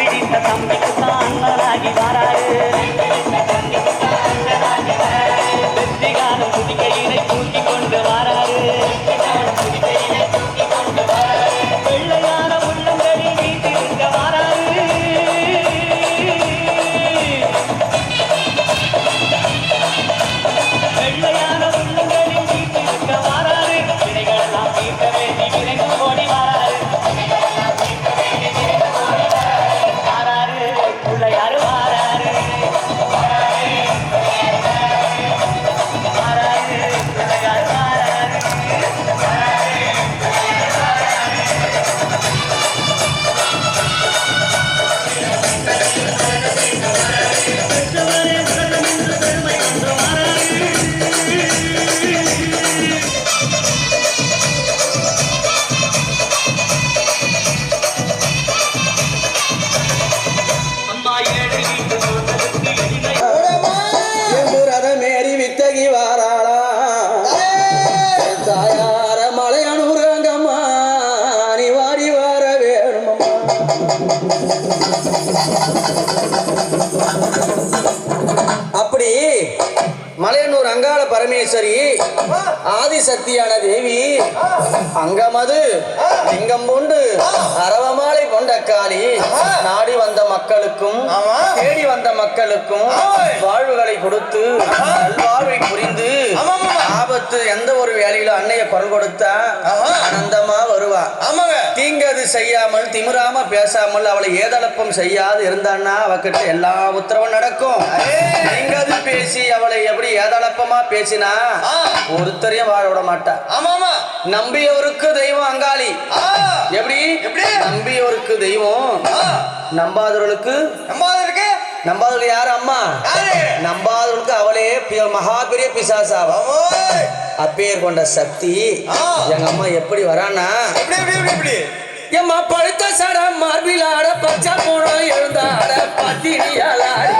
பிடித்த தம்பிக்கு தான் அண்ணனாகி வாராரு. புத்திகாலம் புதிகையினை தூக்கி Thank you. பரமேஸ்வரி. ஆதிசக்தியான தேவி. அங்கமது லிங்கம் பூண்டு அரவமாலை கொண்ட காளி. நாடி வந்த மக்களுக்கும் தேடி வந்த மக்களுக்கும் வாழ்வுகளை கொடுத்து வாழ்வை புரிந்து ஆபத்து எந்த ஒரு வேலையிலும் அன்னைய குரல் கொடுத்தா. ஆனந்தமா வருவா. ஆமாங்க. தீங்கது செய்யாமல் திமிராம பேசாமல் அவளை ஏதளப்பம் செய்யாது இருந்தான்னா அவகிட்ட எல்லா உத்தரவும் நடக்கும். தீங்கது பேசி அவளை எப்படி ஏதளப்பமா பேசினா. ஒருத்தரையும் வாழ விட மாட்டா. ஆமாமா. நம்பியவருக்கு தெய்வம் அங்காளி. எப்படி? எப்படி? நம்பியவருக்கு தெய்வம். நம்பாதவர்களுக்கு? நம்ம இருக்கு நம்பாதவர்கள் யாரு? அம்மா. யாரு? நம்பாதவர்களுக்கு அவளே பி- மகா பெரிய பிசாசாவா? அப்பேர் கொண்ட சக்தி. எங்க அம்மா எப்படி வரானா எம்மா பழுத்த சடம் மார்பிலாட பச்சை போனோம் எழுந்தாட பத்தினியாலாடி